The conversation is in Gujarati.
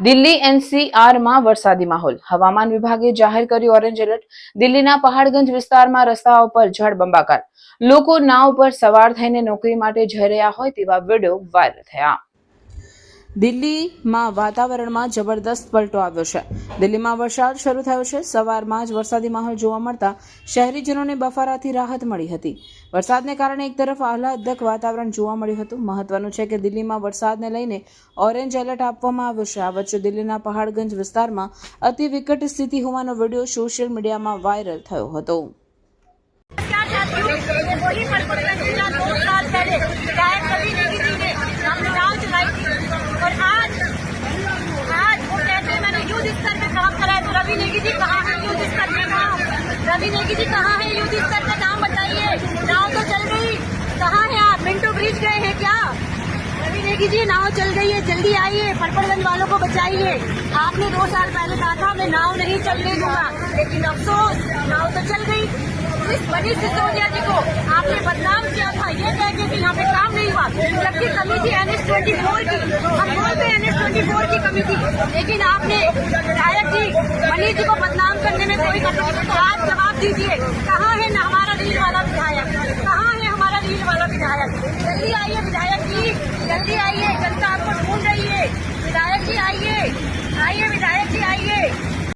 દિલ્હી એનસીઆરમાં વરસાદી માહોલ. હવામાન વિભાગે જાહેર કર્યું ઓરેન્જ એલર્ટ. દિલ્હીના પહાડગંજ વિસ્તારમાં રસ્તાઓ પર જળબંબાકાર લોકો નાવ પર સવાર થઈને નોકરી માટે જઈ રહ્યા હોય તેવા વીડિયો વાયરલ થયા. દિલ્હીમાં વાતાવરણમાં જબરદસ્ત પલટો આવ્યો છે. દિલ્હીમાં વરસાદ શરૂ થયો છે. સવારમાં જ વરસાદી માહોલ જોવા મળતા શહેરીજનોને બફારાથી રાહત મળી હતી. વરસાદને કારણે એક તરફ આહલાદક વાતાવરણ જોવા મળ્યું હતું. મહત્વનું છે કે દિલ્હીમાં વરસાદને લઈને ઓરેન્જ એલર્ટ આપવામાં આવ્યો છે. આ વચ્ચે દિલ્હીના પહાડગંજ વિસ્તારમાં અતિ વિકટ સ્થિતિ હોવાનો વીડિયો સોશિયલ મીડિયામાં વાયરલ થયો હતો. रवि नेगी जी कहाँ है? स्तर पे काम रवि नेगी जी कहाँ है? स्तर पे नाम बताइए। नाव तो चल गई। कहाँ है आप? मिंटो ब्रिज गए हैं क्या? रवि नेगी जी, नाव चल गई है। जल्दी आइए। पड़पड़गंज वालों को बचाइए। आपने दो साल पहले कहा था, मैं नाव नहीं चलने दूँगा। लेकिन अफसोस, नाव तो चल गई। मनीष सिसोदिया जी को आपने बदनाम किया था। ये कह के कि यहाँ पे काम नहीं हुआ। जबकि कमी थी एन एस ट्वेंटी फोर की, हम बोलते एन एस ट्वेंटी फोर की कमी थी लेकिन आपने जी जी को बदनाम करने में कोई कसर नहीं। तो आप जवाब दीजिए, कहाँ है ना हमारा रील वाला विधायक? कहाँ है हमारा रील वाला विधायक? जल्दी आइए विधायक जी, जल्दी आइए जनता